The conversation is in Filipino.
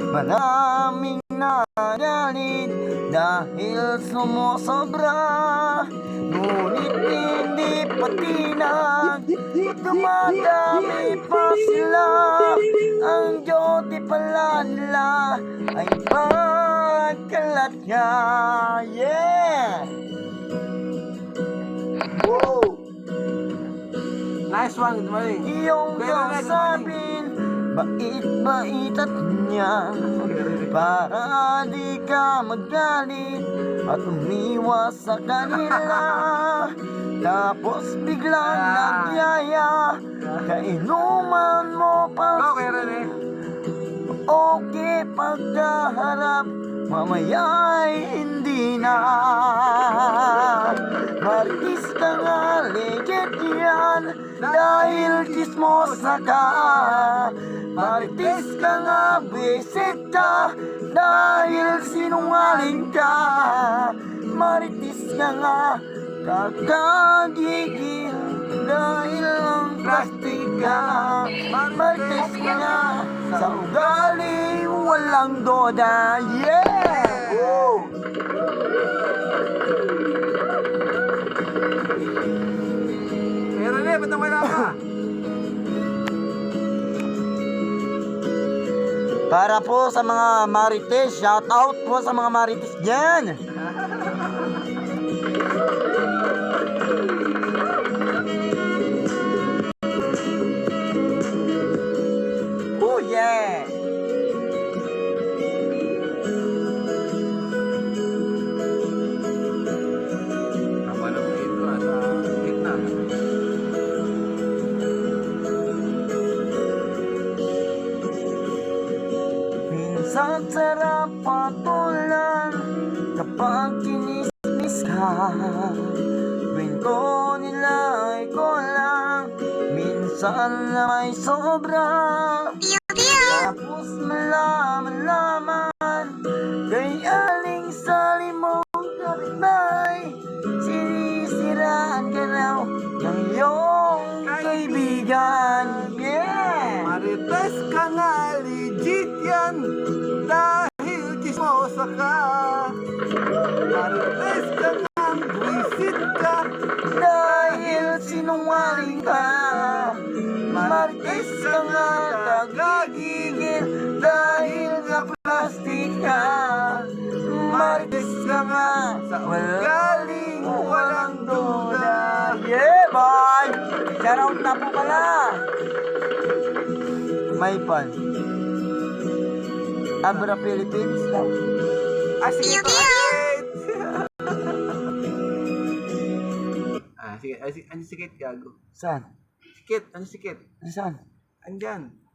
Maraming nagalit dahil sumusobra Ngunit hindi patinag Dumadami pa sila Ang duty pala nila ay pagkalat niya Yeah! Woo! Nice one, morning. Iyong Kuya Kasabin Bait-baitat niya. Para di ka magalit At umiwas sa kanila. Tapos biglang nagyaya. Kainuman mo pa Rene. Okay pagkaharap Mamaya ay hindi na Martis ka nga legit yan. Dahil chismosa ka. Martis ka nga visit ka Dahil sinungaling ka. Maritis ka nga kakagigil. Dahil ang plastic ka Maritis ka nga sa ugali walang doda. Yeah! Woo! Ba't nawala ka? Para po sa mga marites, shout out po sa mga marites dyan. sarap patulan kapag kinismis ka Kwento nila ay kulang Minsan na may sobra Tapos malaman-laman Kay aling salimong kapitbahay Sinisiraan ka raw ng iyong kaibigan Yeah! Marites ka nga, legit yan. Dahil chismosa ka. Marites ka nga, visit ka. Dahil sinungaling ka Martes ka nga kagagigil Dahil nga plastic ka Martes ka nga Sa Galing walang duda Yeah boy! Shoutout na po pala May pan Abra Philippines daw Ah, sige Asit! ah, sige, ah, sige, ano sikit, gago? Saan? Sikit, ano sikit? Saan? Andyan.